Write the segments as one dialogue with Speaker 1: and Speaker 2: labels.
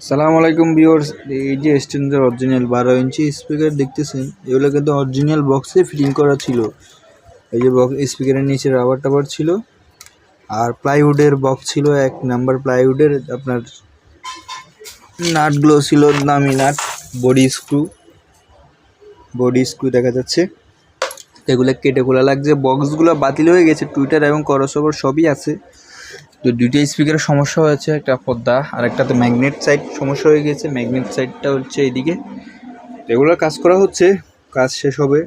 Speaker 1: সালাম আলাইকুম ভিউয়ার্স, এই যে স্ট্যান্ডার অরিজিনাল বারো ইঞ্চি স্পিকার দেখতেছেন, এগুলো কিন্তু অরিজিনাল বক্সে ফিটিং করা ছিল। এই যে বক্স স্পিকারের নিচে রাবার টাবার ছিল। আর প্লাইউডের বক্স ছিল এক নাম্বার প্লাইউডের আপনার নাটগুলো ছিল দামি nut body screw body screw দেখা যাচ্ছে। এগুলো কেটে খোলা লাগছে। বক্সগুলো বাতিল হয়ে গেছে টুইটার এবং করসবর সবই আছে। তো দুইটা স্পিকারের সমস্যা হয়েছে, একটা পর্দা আর একটাতে ম্যাগনেট সাইড সমস্যা হয়ে গেছে। ম্যাগনেট সাইডটা হচ্ছে এইদিকে। তো এগুলোর কাজ করা হচ্ছে, কাজ শেষ হবে।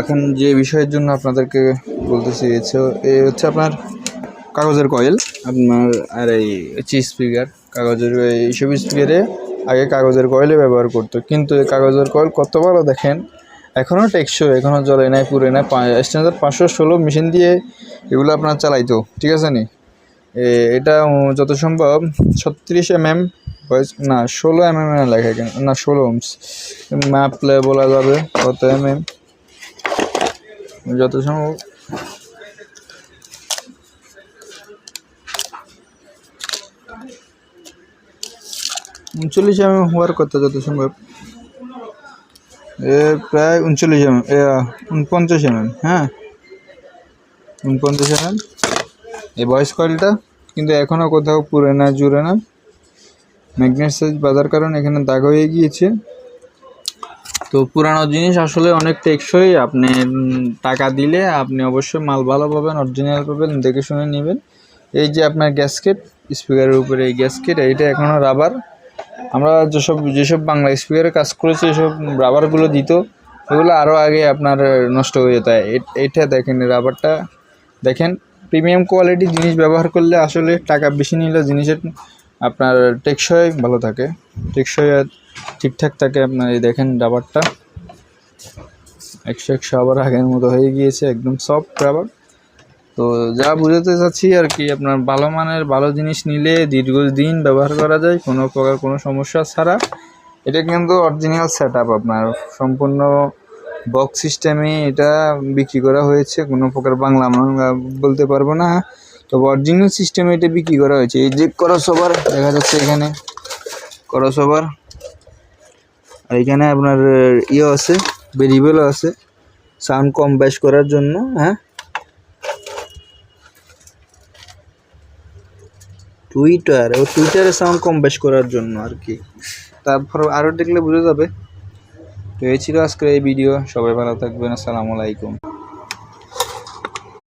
Speaker 1: এখন যে বিষয়ের জন্য আপনাদেরকে বলতে বলতেছি, এ হচ্ছে আপনার কাগজের কয়েল আপনার আর এই হচ্ছে স্পিকার কাগজের, এইসব স্পিকারে আগে কাগজের কয়েলে ব্যবহার করতো। কিন্তু এই কাগজের কয়েল কত ভালো দেখেন এখনও টেকসই এখনও জলে নাই পুরে নাই। স্ট্যান্ডার্ড পাঁচশো ষোলো মেশিন দিয়ে এগুলো আপনার চালাইতো, ঠিক আছে নি? এটা যত সম্ভব, ছত্রিশ এম এম না, ষোলো এম এম লেখা কেন না, ষোলো মাপলে বলা যাবে কত এম এম যত সম্ভব। উনচল্লিশ এম এম হওয়ার কথা যত সম্ভব। এ, প্রায় উনচল্লিশ এম এম উনপঞ্চাশ এম হ্যাঁ? উনপঞ্চাশ এম এই ভয়েস কয়েলটা কিন্তু এখনও কোথাও পুরে না, জুড়ে না। ম্যাগনেট সাইজ বাঁধার কারণে এখানে দাগ হয়ে গিয়েছে। তো পুরানো জিনিস আসলে অনেক টেকসই। আপনি টাকা দিলে আপনি অবশ্যই মাল ভালো পাবেন অরিজিনাল পাবেন, দেখে শুনে নেবেন। এই যে আপনার গ্যাসকেট স্পিকারের উপরে এই গ্যাসকেট এইটা এখনও রাবার আমরা যেসব যেসব বাংলা স্পিকারে কাজ করেছি, এসব রাবারগুলো দিত ওগুলো আরও আগে আপনার নষ্ট হয়ে যেত। এ- এইটা দেখেন রাবারটা দেখেন। প্রিমিয়াম কোয়ালিটির জিনিস ব্যবহার করলে আসলে টাকা বেশি নিলে জিনিসের আপনার টেকসই ভালো থাকে। টেকসই ঠিকঠাক থাকে আপনার এই দেখেন রাবারটা একশো একশো আবার আগের মতো হয়ে গিয়েছে, একদম সফট রাবার তো যা বুঝাতে চাচ্ছি আর কি, আপনার ভালো মানের ভালো জিনিস নিলে দীর্ঘদিন ব্যবহার করা যায়, কোনো প্রকার কোনো সমস্যা ছাড়া। এটা কিন্তু অরিজিনাল সেট আপ আপনার, সম্পূর্ণ বক্স সিস্টেমে এটা বিক্রি করা হয়েছে, কোনো প্রকার বাংলা আমরা বলতে পারব না। তবে অরিজিনাল সিস্টেমে এটা বিক্রি করা হয়েছে। এই যে করসওভার দেখা যাচ্ছে এখানে করসওভার আর এখানে আপনার ইয়ে আছে ভেরিয়েবলও আছে সাউন্ড কম বেশ করার জন্য হ্যাঁ? টুইটার ও টুইটারে সাউন্ড কম বেশ করার জন্য আর কি। তারপর আরও দেখলে বুঝে যাবে। তো এই ছিল আজকের এই ভিডিও সবাই ভালো থাকবেন। আসসালামু আলাইকুম।